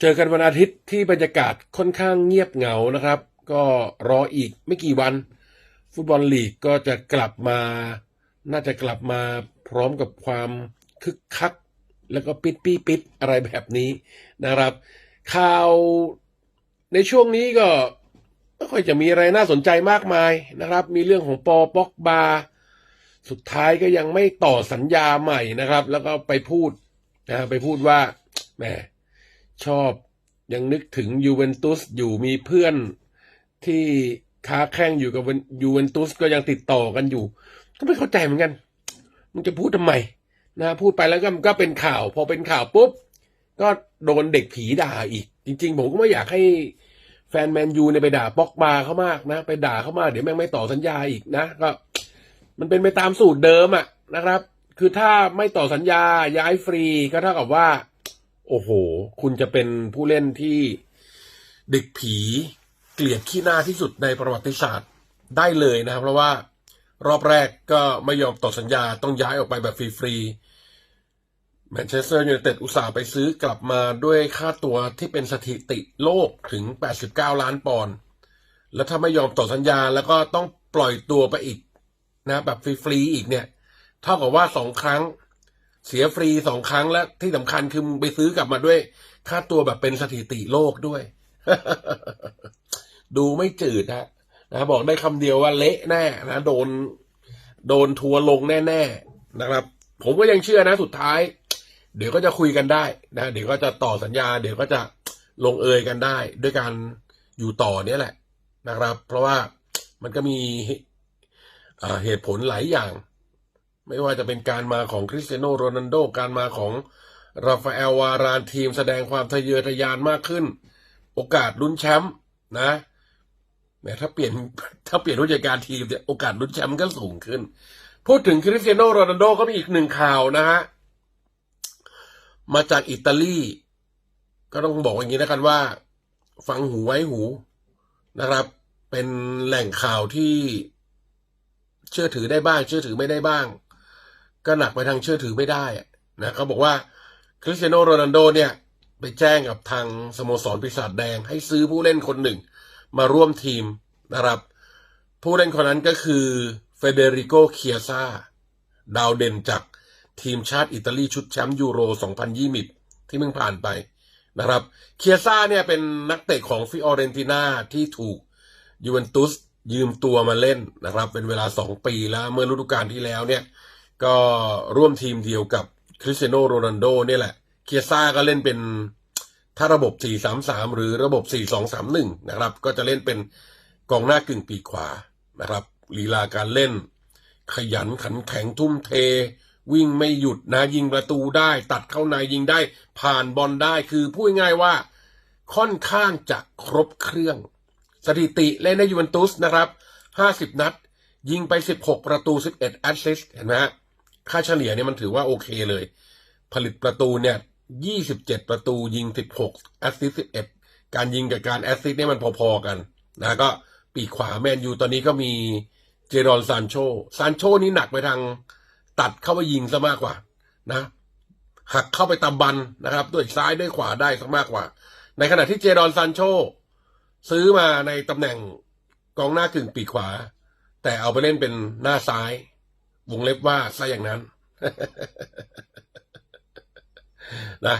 เจอกันวันอาทิตย์ที่บรรยากาศค่อนข้างเงียบเหงานะครับ ก็รออีกไม่กี่วัน ฟุตบอลลีกก็จะกลับมา น่าจะกลับมาพร้อมกับความคึกคัก แล้วก็ปิดปี้ปิดอะไรแบบนี้นะครับ ข่าวในช่วงนี้ก็ไม่ค่อยจะมีอะไรน่าสนใจมากมายนะครับ มีเรื่องของปอป็อกบา สุดท้ายก็ยังไม่ต่อสัญญาใหม่นะครับ แล้วก็ไปพูดนะไปพูดว่าแหม ชอบยังนึกถึงยูเวนตุสอยู่มีเพื่อนที่ค้าแข่งอยู่กับยูเวนตุสก็ยังติดต่อกันอยู่ ก็ไม่เข้าใจเหมือนกันมันจะพูดทำไมนะพูดไปแล้วก็ก็เป็นข่าว พอเป็นข่าวปุ๊บ ก็โดนเด็กผีด่าอีก จริง ๆ ผมก็ไม่อยากให้แฟนแมนยูเนี่ยไปด่าป็อกบาเขามากนะ ไปด่าเขามากเดี๋ยวแม่งไม่ต่อสัญญาอีกนะก็ มันเป็นไปตามสูตรเดิมอะนะครับ คือถ้าไม่ต่อสัญญาย้ายฟรีก็เท่ากับว่า โอ้โห คุณจะเป็นผู้เล่นที่เด็กผีเกลียดขี้หน้าที่สุดในประวัติศาสตร์ได้เลยนะครับ เพราะว่ารอบแรกก็ไม่ยอมต่อสัญญาต้องย้ายออกไปแบบฟรีๆแมนเชสเตอร์ยูไนเต็ดอุตส่าห์ไปซื้อกลับมาด้วยค่าตัวที่เป็นสถิติโลกถึง 89 ล้านปอนด์แล้วถ้าไม่ยอมต่อสัญญาแล้วก็ต้องปล่อยตัวไปอีกนะแบบฟรีๆอีกเนี่ย เท่ากับว่าสองครั้ง เสียฟรีสองครั้งและที่สำคัญคือมึงไปซื้อกลับมาด้วย ค่าตัวแบบเป็นสถิติโลกด้วย ดูไม่จืดนะนะบอกได้คำเดียวว่าเละแน่นะโดน โดนทัวร์ลงแน่ ๆ นะครับ ผมก็ยังเชื่อนะสุดท้าย เดี๋ยวก็จะคุยกันได้นะเดี๋ยวก็จะต่อสัญญา เดี๋ยวก็จะลงเอยกันได้ ด้วยการอยู่ต่อเนี้ยแหละนะครับ เพราะว่ามันก็มีเหตุผลหลายอย่าง ไม่ว่าจะเป็นการมาของคริสเตียโนโรนัลโด การมาของราฟาเอลวารานทีมแสดงความทะเยอทะยานมากขึ้น โอกาสลุ้นแชมป์นะแหมถ้าเปลี่ยนถ้าเปลี่ยนผู้จัดการทีมเนี่ยโอกาสลุ้นแชมป์ก็สูงขึ้น พูดถึงคริสเตียโนโรนัลโดก็มีอีกหนึ่งข่าวนะฮะ มาจากอิตาลี ก็ต้องบอกอย่างนี้นะกันว่า ฟังหูไว้หูนะครับ เป็นแหล่งข่าวที่เชื่อถือได้บ้าง เชื่อถือไม่ได้บ้าง ก็หนักไปทางเชื่อถือไม่ได้นะเขาบอกว่าคริสเตียโนโรนัลโดเนี่ยไปแจ้งกับทางสโมสรปีศาจแดง ให้ซื้อผู้เล่นคนหนึ่ง มาร่วมทีมนะครับ ผู้เล่นคนนั้นก็คือเฟเดริโกเคียซาดาวเด่นจากทีมชาติอิตาลีชุดแชมป์ยูโร 2020 ที่มึงผ่านไปนะครับ เคียซาเนี่ยเป็นนักเตะของฟิออเรนติน่าที่ถูกยูเวนตุสยืมตัวมาเล่นนะครับ เป็นเวลาสองปีแล้วเมื่อฤดูกาลที่แล้วเนี่ย ก็ร่วมทีมเดียวกับคริสเตียโนโรนัลโดเนี่ยแหละ เคียซ่าก็เล่นเป็นถ้าระบบ 4-3-3 หรือระบบ 4-2-3-1 นะครับ ก็จะเล่นเป็นกองหน้ากึ่งปีกขวานะครับลีลาการเล่น ขยันขันแข็งทุ่มเท วิ่งไม่หยุดนะยิงประตูได้ ตัดเข้าในยิงได้ ผ่านบอลได้คือพูดง่ายว่าค่อนข้างจะครบเครื่อง สถิติเล่นในยูเวนตุสนะครับ 50 นัด ยิงไป 16 ประตู 11 แอสซิสต์เห็นไหมฮะ ค่าเฉลี่ยเนี่ยมันถือว่าโอเคเลย ผลิตประตูเนี่ย27ประตูยิง16แอสซิสต์11การยิงกับการแอสซิสต์เนี่ยมันพอๆกันนะก็ปีกขวาแมนยูตอนนี้ก็มีเจรอนซานโชซานโชนี่หนักไปทางตัดเข้าไปยิงซะมากกว่านะ หักเข้าไปตำบันนะครับ ด้วยซ้ายด้วยขวาได้ซะมากกว่า ในขณะที่เจรอนซานโชซื้อมาในตำแหน่งกองหน้ากึ่งปีกขวา แต่เอาไปเล่นเป็นหน้าซ้าย วงเล็บว่าซะอย่างนั้นนะ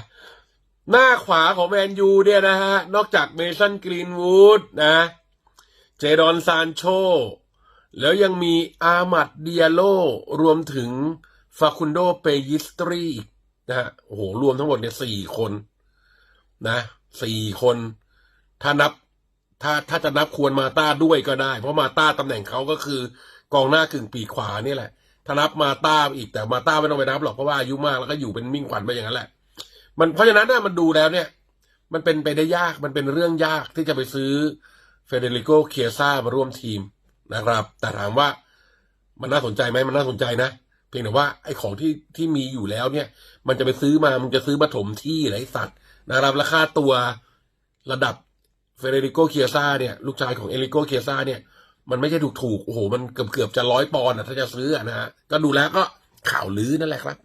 หน้าขวาของแมนยูเนี่ยนะฮะ นอกจากเมสันกรีนวูดนะ เจดอนซานโช แล้วยังมีอามัดเดียโล รวมถึงฟาคุนโดเปยิสตรีนะฮะโอ้โห รวมทั้งหมดเนี่ยสี่คน นะสี่คน ถ้านับ ถ้าถ้าจะนับควรมาต้าด้วยก็ได้ เพราะมาต้าตำแหน่งเขาก็คือกองหน้ากึ่งปีกขวานี่แหละ ถ้านับมาต้าอีกแต่มาต้าไม่ต้องไปนับหรอกเพราะว่าอายุมากแล้วก็อยู่เป็นมิ่งขวัญไปอย่างนั้นแหละ มันเพราะฉะนั้นน่ะมันดูแล้วเนี่ย มันเป็นไปได้ยากมันเป็นเรื่องยากที่จะไปซื้อเฟเดริโกเคียซ่ามาร่วมทีมนะครับ แต่ถามว่ามันน่าสนใจไหมมันน่าสนใจนะเพียงแต่ว่าไอ้ของที่ที่มีอยู่แล้วเนี่ย มันจะไปซื้อมามันจะซื้อมาถมที่ไรสัตว์นะครับราคาตัวระดับเฟเดริโกเคียซ่าเนี่ย ลูกชายของเอริโกเคียซ่าเนี่ย มันไม่ใช่ถูกถูกโอ้โหมันเกือบเกือบๆจะร้อยปอนด์อะถ้าจะซื้อนะฮะก็ดูแล้วก็ข่าวลือนั่นแหละครับ